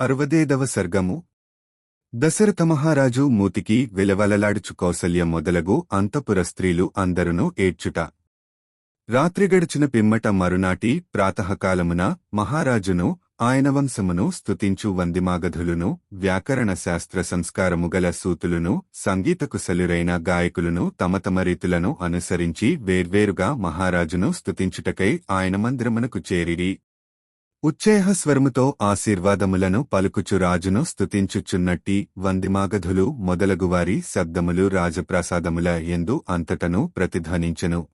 అరవదేదవ సర్గము. దశరథ మహారాజు మూతికి విలవలలాడుచు కౌసల్య మొదలగు అంతపుర స్త్రీలు అందరునూ ఏడ్చుట. రాత్రి గడిచిన పిమ్మట మరునాటి ప్రాతకాలమున మహారాజును ఆయన వంశమును స్తుతించు వందిమాగధులును వ్యాకరణ శాస్త్ర సంస్కారము గల సూతులును సంగీతకుశలురైన గాయకులను తమ తమ రీతులను అనుసరించి వేర్వేరుగా మహారాజును స్తుతించుటకై ఆయన మందిరమునకు చేరిరి. ఉచ్చేహస్వరముతో ఆశీర్వాదములను పలుకుచు రాజును స్తుతించుచున్నట్టి వందిమాగధులు మొదలగువారి శబ్దములు రాజప్రాసాదముల ఎందు అంతటను ప్రతిధ్వనించెను.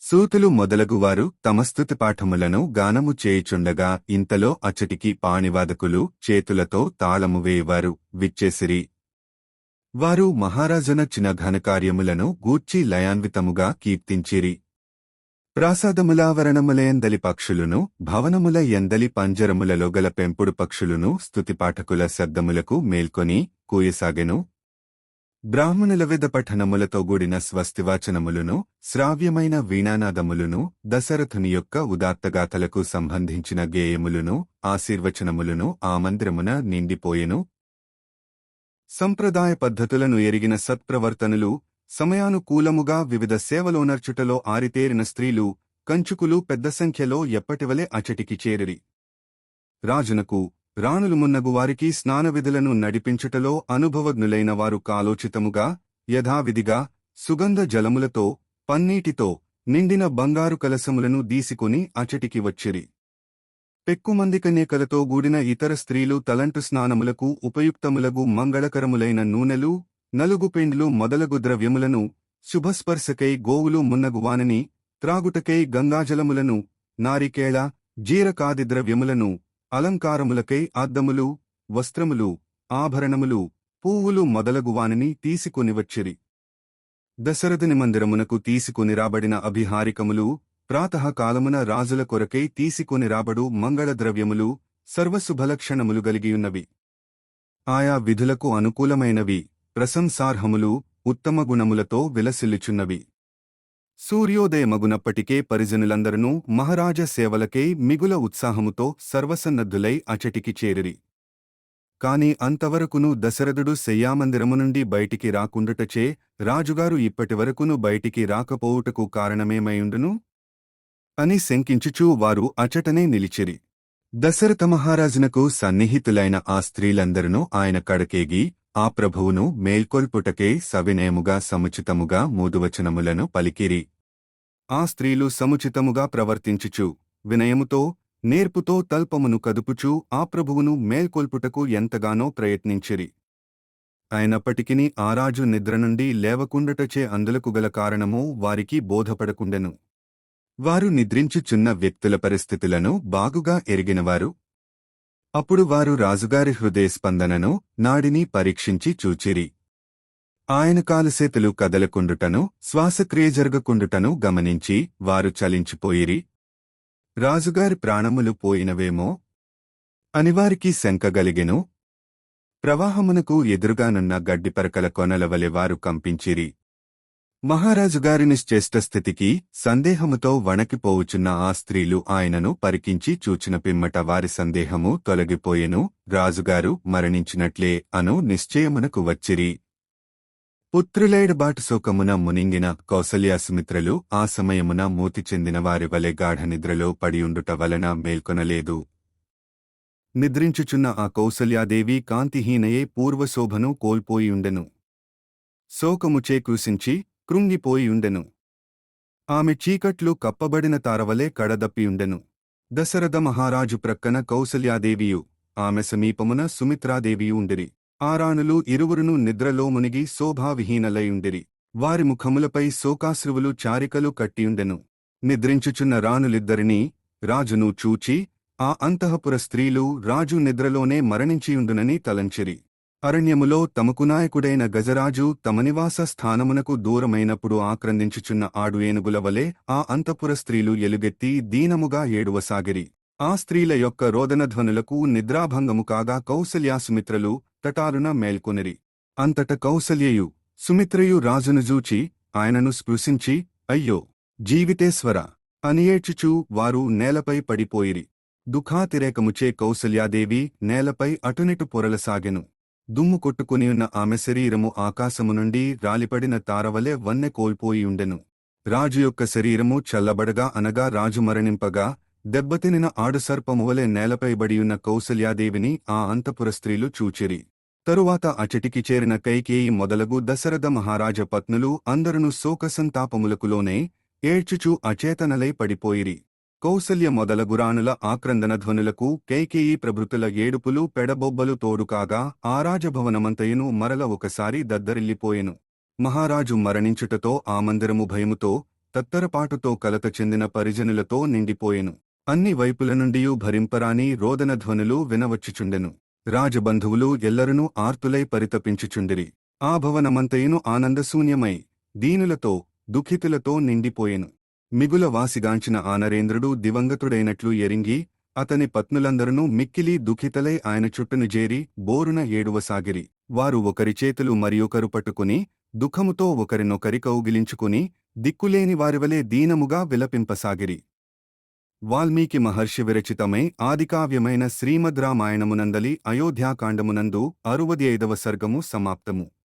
సూతులు మొదలగువారు తమ స్థుతిపాఠములను గానము చేయుచుండగా ఇంతలో అచటికి పాణివాదకులు చేతులతో తాళము వేయవారు విచ్చేసిరి. వారు మహారాజునచ్చిన ఘనకార్యములను గూర్చి లయాన్వితముగా కీర్తించిరి. ప్రాసాదములావరణములయందలి పక్షులను భవనముల ఎందలి పంజరములలో గల పెంపుడు పక్షులును స్తుతిపాఠకుల శబ్దములకు మేల్కొని కూయసాగెను. బ్రాహ్మణుల విధ పఠనములతో గూడిన స్వస్తివాచనములను శ్రావ్యమైన వీణానాదములును దశరథుని యొక్క ఉదాత్తగాథలకు సంబంధించిన గేయములును ఆశీర్వచనములను ఆ మందిరమున నిండిపోయెను. సంప్రదాయ పద్ధతులను ఎరిగిన సత్ప్రవర్తనులు సమయానుకూలముగా వివిధ సేవలోనర్చుటలో ఆరితేరిన స్త్రీలు కంచుకులు పెద్ద సంఖ్యలో ఎప్పటివలే అచటికి చేరిరి. రాజునకు రాణులు మున్నగు వారికి స్నానవిధులను నడిపించుటలో అనుభవజ్ఞులైన వారు కాలోచితముగా యథావిధిగా సుగంధ జలములతో పన్నీటితో నిండిన బంగారు కలసములను దీసుకుని అచటికి వచ్చిరి. పెక్కుమందికనేకలతో గూడిన ఇతర స్త్రీలు తలంటు స్నానములకు ఉపయుక్తములగు మంగళకరములైన నూనెలు నలుగుపిండ్లు మొదలగు ద్రవ్యములను శుభస్పర్శకై గోవులు మున్నగువానని త్రాగుటకై గంగాజలములను నారికేళ జీరకాది ద్రవ్యములను అలంకారములకై అద్దములు వస్త్రములు ఆభరణములు పువ్వులు మొదలగువానని తీసుకునివచ్చిరి. దశరథుని మందిరమునకు తీసుకుని రాబడిన అభిహారికములు ప్రాతకాలమున రాజుల కొరకై తీసుకొని రాబడు మంగళద్రవ్యములు సర్వశుభలక్షణములు గలిగియున్నవి. ఆయా విధులకు అనుకూలమైనవి. ప్రశంసార్హములు ఉత్తమ గుణములతో విలసిల్లుచున్నవి. సూర్యోదయమగునప్పటికే పరిజనులందరూ మహారాజ సేవలకై మిగుల ఉత్సాహముతో సర్వసన్నద్ధులై అచటికి చేరిరి. కాని అంతవరకును దశరథుడు శయ్యామందిరము నుండి బయటికి రాకుండుటచే రాజుగారు ఇప్పటివరకును బయటికి రాకపోవుటకు కారణమేమైయుండును? అని శంకించుచూ వారు అచటనే నిలిచిరి. దశరథ మహారాజునకు సన్నిహితులైన ఆ స్త్రీలందరూ ఆయన కడకేగి ఆ ప్రభువును మేల్కొల్పుటకే సవినయముగా సముచితముగా మూదువచనములను పలికిరి. ఆ స్త్రీలు సముచితముగా ప్రవర్తించుచు వినయముతో నేర్పుతో తల్పమును కదుపుచూ ఆ ప్రభువును మేల్కొల్పుటకు ఎంతగానో ప్రయత్నించిరి. అయినప్పటికిని ఆరాజు నిద్ర నుండి లేవకుండటచే అందులకు గల కారణము వారికి బోధపడకుండెను. వారు నిద్రించుచున్న వ్యక్తుల పరిస్థితులను బాగుగా ఎరిగినవారు అప్పుడు వారు రాజుగారి హృదయస్పందనను నాడిని పరీక్షించి చూచిరి. ఆయన కాలుసేతులు కదలకుండుటను శ్వాసక్రియ జరగకుండుటను గమనించి వారు చలించిపోయిరి. రాజుగారి ప్రాణములు పోయినవేమో? అనివారికి శంకగలిగెను ప్రవాహమునకు ఎదురుగానున్న గడ్డిపరకల కొనలవలె వారు కంపించిరి. మహారాజుగారిని నిశ్చేష్ట స్థితికి సందేహముతో వణకిపోవుచున్న ఆ స్త్రీలు ఆయనను పరికించి చూచిన పిమ్మట వారి సందేహము తొలగిపోయెను. రాజుగారు మరణించినట్లే అను నిశ్చయమునకు వచ్చిరి. పుత్రులేడబాటు శోకమున మునింగిన కౌసల్యాసుమిత్రలు ఆ సమయమున మూతి చెందిన వారి వలె గాఢనిద్రలో పడియుండుట వలన మేల్కొనలేదు. నిద్రించుచున్న ఆ కౌసల్యాదేవి కాంతిహీనయే పూర్వశోభను కోల్పోయియుండెను శోకముచే కృశించి కృంగిపోయియుండెను. ఆమె చీకట్లు కప్పబడిన తారవలే కడదప్పియుండెను. దశరథ మహారాజు ప్రక్కన కౌసల్యాదేవియు ఆమె సమీపమున సుమిత్రాదేవియు ఉండిరి ఆరాణులు ఇరువురును నిద్రలో మునిగి శోభావిహీనలయుండిరి. వారి ముఖములపై శోకాశ్రువులు చారికలు కట్టియుండెను. నిద్రించుచున్న రాణులిద్దరినీ రాజును చూచి ఆ అంతఃపుర స్త్రీలు రాజు నిద్రలోనే మరణించియుండునని తలంచిరి. అరణ్యములో తమకు నాయకుడైన గజరాజు తమ నివాస స్థానమునకు దూరమైనప్పుడు ఆక్రందించుచున్న ఆడు ఏనుగుల వలె ఆ అంతఃపుర స్త్రీలు ఎలుగెత్తి దీనముగా ఏడువసాగిరి. ఆ స్త్రీల యొక్క రోదనధ్వనులకు నిద్రాభంగము కాగా కౌసల్యాసుమిత్రలు తటారున మేల్కొనిరి. అంతట కౌసల్యయు సుమిత్రయు రాజును జూచి ఆయనను స్పృశించి అయ్యో జీవితేశ్వర అని వారు నేలపై పడిపోయిరి. దుఃఖాతిరేకముచే కౌసల్యాదేవి నేలపై అటునిటు పొరలసాగెను. దుమ్ము కొట్టుకునియున్న ఆమె శరీరము ఆకాశము నుండి రాలిపడిన తారవలె వన్నె కోల్పోయియుండెను రాజు యొక్క శరీరము చల్లబడగా అనగా రాజు మరణింపగా దెబ్బతినిన ఆడుసర్పము వలె నేలపైబడియున్న కౌసల్యాదేవిని ఆ అంతపుర స్త్రీలు చూచిరి. తరువాత అచటికి చేరిన కైకేయి మొదలగు దశరథ మహారాజ పత్నులు అందరును శోకసంతాపములకులోనే ఏడ్చుచూ అచేతనలై పడిపోయిరి. కౌసల్య మొదలగురానుల ఆక్రందన ధ్వనులకు కైకేయి ప్రభృతుల ఏడుపులు పెడబొబ్బలు తోడుకాగా ఆ రాజభవనమంతయును మరల ఒకసారి దద్దరిల్లిపోయెను. మహారాజు మరణించుటతో ఆ మందిరము భయముతో తత్తరపాటుతో కలత చెందిన పరిజనులతో నిండిపోయెను. అన్ని వైపుల నుండియూ భరింపరాని రోదన ధ్వనులు వినవచ్చుచుండెను. రాజబంధువులు ఎల్లరునూ ఆర్తులై పరితపించుచుండిరి. ఆ భవనమంతయును ఆనందశూన్యమై దీనులతో దుఃఖితులతో నిండిపోయెను. మిగుల వాసిగాంచిన ఆ నరేంద్రుడు దివంగతుడైనట్లు ఎరింగి అతని పత్నులందరూ మిక్కిలి దుఃఖితలై ఆయన చుట్టను జేరి బోరున ఏడువసాగిరి వారు ఒకరి చేతులు మరియొకరు పట్టుకుని దుఃఖముతో ఒకరినొకరి కౌగిలించుకుని దిక్కులేని వారివలే దీనముగా విలపింపసాగిరి. వాల్మీకి మహర్షి విరచితమై ఆదికావ్యమైన శ్రీమద్ రామాయణమునందలి అయోధ్యాకాండమునందు అరువది ఐదవ సర్గము సమాప్తము.